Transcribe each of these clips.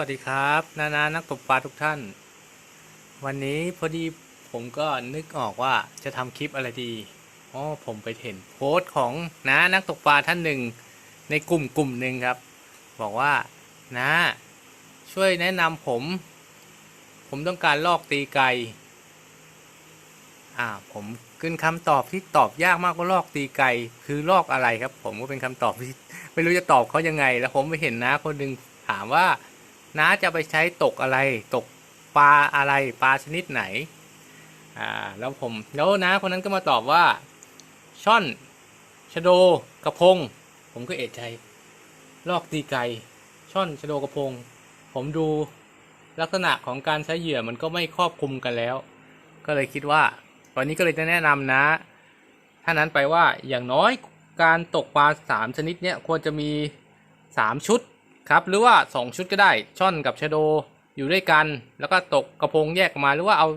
วัสดีครับ นานานักตกปลาทุกท่าน วันนี้พอดีผมก็นึกออกว่าจะทำคลิปอะไรดีอ๋อผมไปเห็นโพสต์ของน้านักตกปลาท่านหนึ่ง ในกลุ่มกลุ่มหนึ่งครับ บอกว่าน้าช่วยแนะนำผม ผมต้องการลอกตีไก่อ่าผมขึ้นคำตอบที่ตอบยากมากว่าลอกตีไก่คือลอกอะไรครับ ผมก็เป็นคำตอบที่ไม่รู้จะตอบเขายังไง แล้วผมไปเห็นน้าคนหนึ่งถามว่า น้าจะไปใช้ตกอะไร ตกปลาอะไรปลาชนิดไหน อ่า แล้วผมแล้วน้าคนนั้นก็มาตอบว่า ช่อนชะโดกระพง ผมก็เอะใจ ลอกตีไก่ช่อนชะโดกระพง ผมดูลักษณะของการใช้เหยื่อมันก็ไม่ครอบคลุมกันแล้ว ก็เลยคิดว่าวันนี้ก็เลยจะแนะนำนะท่านนั้นไปว่าอย่างน้อยการตกปลาสามชนิดเนี้ยควรจะมีสามชุด ครับหรือว่าสองชุดก็ได้ช่อนกับชโดอยู่ด้วยกัน แล้วก็ตกกระพงแยกออกมาหรือว่าเอา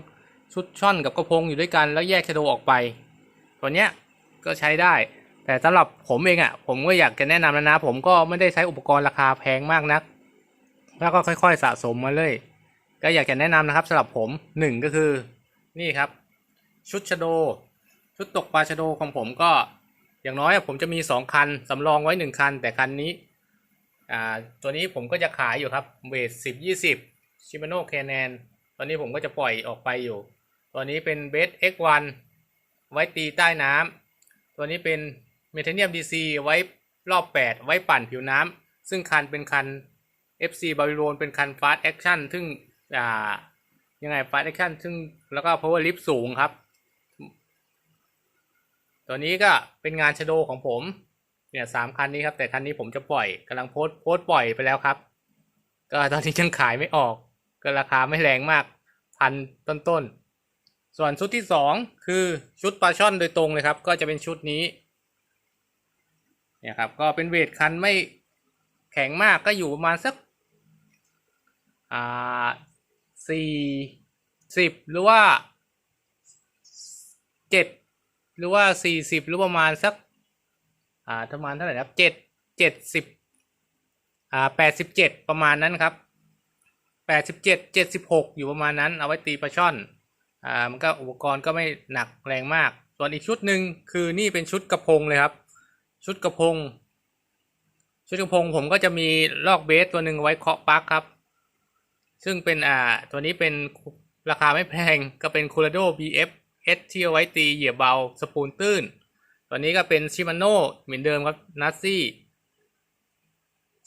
ชุดช่อนกับกระพงอยู่ด้วยกัน แล้วแยกชโดออกไป ตัวเนี้ยก็ใช้ได้ แต่สำหรับผมเองอะ่ะผมก็อยากจะแนะนำแล้วนะ ผมก็ไม่ได้ใช้อุปกรณ์ราคาแพงมากนัก แล้วก็ค่อยๆสะสมมาเลย ก็อยากจะแนะนำนะครับสำหรับผมหนึ่งก็คือนี่ครับ ชุดชโด ชุดตกปลาชโดของผมก็อย่างน้อยผมจะมีสองคันสำรองไว้หนึ่งคัน แต่คันนี้ อ่าตัวนี้ผมก็จะขายอยู่ครับเวทสิบยี่สิบชิมาโน่แคนแนนตอนนี้ผมก็จะปล่อยออกไปอยู่ ตัวนี้เป็นเบส X1 ไว้ตีใต้น้ำตัวนี้เป็นเมทเนียม DC ไว้รอบ 8 ไว้ปั่นผิวน้ำซึ่งคันเป็นคัน FC บาบิโลนเป็นคัน Fast Action ซึ่งอ่ายังไง Fast Action ซึ่งแล้วก็ Power Lift สูงครับ ตัวนี้ก็เป็นงานชโดของผม เนี่ยสามคันนี้ครับแต่คันนี้ผมจะปล่อยกำลังโพส์โพส์ปล่อยไปแล้วครับ ก็ตอนนี้ยังขายไม่ออก ก็ราคาไม่แรงมากพันต้นๆส่วนชุดที่สองคือชุดปลาช่อนโดยตรงเลยครับ ก็จะเป็นชุดนี้เนี่ยครับก็เป็นเวทคันไม่แข็งมากก็อยู่ประมาณสักอ่าสี่สิบหรือว่าเจ็ดหรือว่าสี่สิบหรือประมาณสัก อ่าประมาณเท่าไหร่ครับเจ็ดเจ็ดสิบอ่าแปดสิบเจ็ดประมาณนั้นครับแปดสิบเจ็ดเจ็ดสิบหกอยู่ประมาณนั้น เอาไว้ตีปลาช่อนอ่ามันก็อุปกรณ์ก็ไม่หนักแรงมาก ส่วนอีกชุดหนึ่งคือนี่เป็นชุดกระพงเลยครับ ชุดกระพง ชุดกระพงผมก็จะมีลอกเบสตัวหนึ่งไว้เคาะปลั๊กครับ ซึ่งเป็นอ่าตัวนี้เป็นราคาไม่แพงก็เป็น Colorado BF S ที่เอาไว้ตีเหยื่อเบาสปูนตื้น ตัวนี้ก็เป็นชิมาโน่เหมือนเดิมครับนัสซี่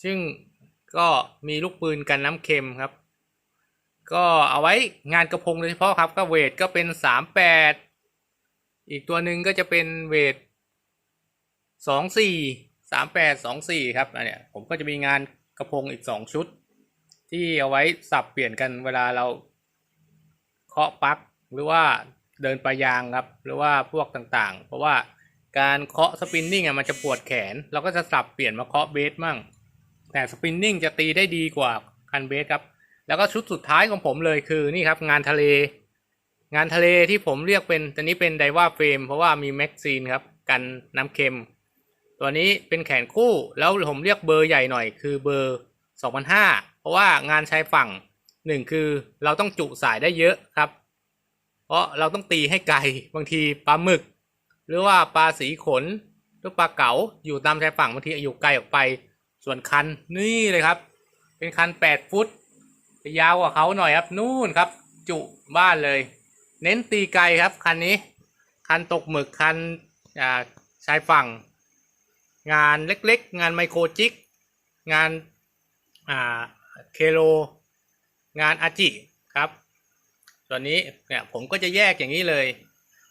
ซึ่งก็มีลูกปืนกันน้ำเค็มครับ ก็เอาไว้งานกระพงโดยเฉพาะครับ ก็เวทก็เป็นสามแปดอีกตัวหนึ่งก็จะเป็นเวทสองสี่สามแปดสองสี่ครับอันเนี้ยผมก็จะมีงานกระพงอีกสองชุด ที่เอาไว้สับเปลี่ยนกันเวลาเราเคาะปักหรือว่าเดินปลายางครับ หรือว่าพวกต่างๆ เพราะว่า การเคาะสปินนิ่งอะมันจะปวดแขน เราก็จะสับเปลี่ยนมาเคาะเบสมั่ง แต่สปินนิ่งจะตีได้ดีกว่าคันเบสครับ แล้วก็ชุดสุดท้ายของผมเลยคือนี่ครับงานทะเล งานทะเลที่ผมเรียกเป็นตัวนี้เป็นไดว่าเฟรมเพราะว่ามีแม็กซีนครับกันน้ำเค็ม ตัวนี้เป็นแขนคู่แล้วผมเรียกเบอร์ใหญ่หน่อยคือเบอร์2005 เพราะว่างานชายฝั่งหนึ่งคือเราต้องจุสายได้เยอะครับ เพราะเราต้องตีให้ไกลบางทีปลาหมึก หรือว่าปลาสีขนหรือปลาเก๋าอยู่ตามชายฝั่งบางทีอยู่ไกลออกไป ส่วนคันนี่เลยครับ เป็นคัน 8 ฟุตยาวกว่าเขาหน่อยครับ นู่นครับ จุบ้านเลย เน้นตีไกลครับคันนี้ คันตกหมึกคันาชายฝั่ง งานเล็กๆ งานไมโครจิก งานอ่าเคโล งานอาจิครับตัวนี้เนี่ยผมก็จะแยกอย่างนี้เลย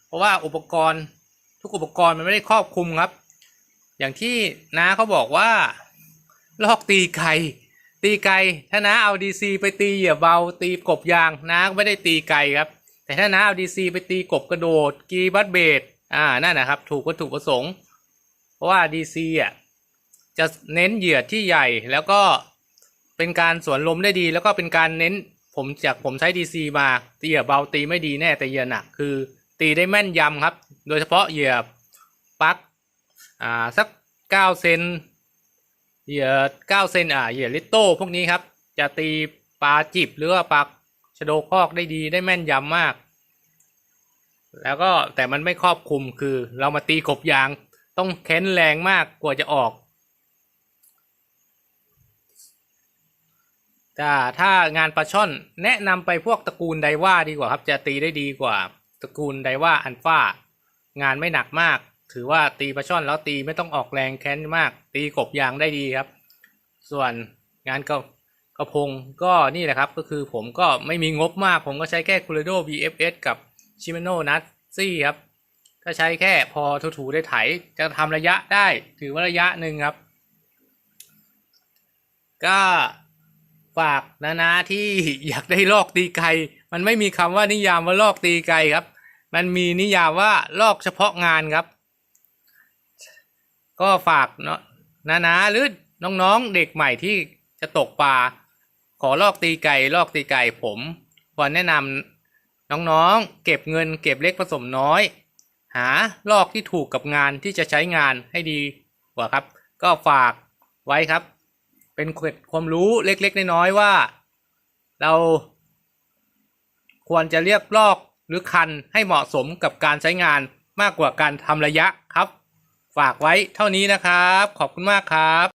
เพราะว่าอุปกรณ์ ทุกอุปกรณ์มันไม่ได้ครอบคลุมครับ อย่างที่น้าเขาบอกว่า ลอกตีไก่ตีไก่ถ้าน้าเอาดีซีไปตีเหยื่อเบา ตีกบยางน้าก็ไม่ได้ตีไก่ครับ แต่ถ้าน้าเอาดีซีไปตีกบกระโดด กีบัตเบดอ่านั่นนะครับ ถูกวัตถุประสงค์ เพราะว่าดีซีอะจะเน้นเหยื่อที่ใหญ่แล้วก็เป็นการสวนลมได้ดี แล้วก็เป็นการเน้นผมจากผมใช้ดีซีมาตีเหยื่อเบาตีไม่ดีแน่แต่เหยื่อหนักคือ ตีได้แม่นยำครับ โดยเฉพาะเหยื่อปลั๊กอ่าสักเก้าเซนเหยื่อเก้าเซนอ่าเหยื่อลิตโต้พวกนี้ครับ จะตีปลาจิบหรือว่าปลาชะโดคอกได้ดีได้แม่นยำมาก แล้วก็แต่มันไม่ครอบคลุมคือเรามาตีกบยางต้องเค้นแรงมากกว่าจะออกแต่ถ้างานปลาช่อนแนะนำไปพวกตระกูลไดว่าดีกว่าครับ จะตีได้ดีกว่า ตระกูลไดว่าอันฟ้างานไม่หนักมาก ถือว่าตีปลาช่อนแล้วตีไม่ต้องออกแรงแค้นมาก ตีกบยางได้ดีครับ ส่วนงานกระกระพงก็นี่แหละครับ ก็คือผมก็ไม่มีงบมาก ผมก็ใช้แค่ c o l o r a d o VFS กับ Shimano n a t s i ครับ ก็ใช้แค่พอถูๆได้ไถ จะทำระยะได้ ถือว่าระยะหนึ่งครับ ก็ฝากนะนะที่อยากได้ลอกตีไกล มันไม่มีคำว่านิยามว่าลอกตีไกลครับ มันมีนิยามว่าลอกเฉพาะงานครับ ก็ฝากเนาะนะนะหรือน้องๆเด็กใหม่ที่จะตกปลาขอลอกตีไก่ลอกตีไก่ผมควรแนะนำน้องๆ เก็บเงินเก็บเล็กผสมน้อย หาลอกที่ถูกกับงานที่จะใช้งานให้ดีกว่าครับ ก็ฝากไว้ครับ เป็นเ็ดความรู้เล็กๆน้อยๆว่า เรา ควรจะเรียกลอก หรือคันให้เหมาะสมกับการใช้งานมากกว่าการทำระยะครับ ฝากไว้เท่านี้นะครับ ขอบคุณมากครับ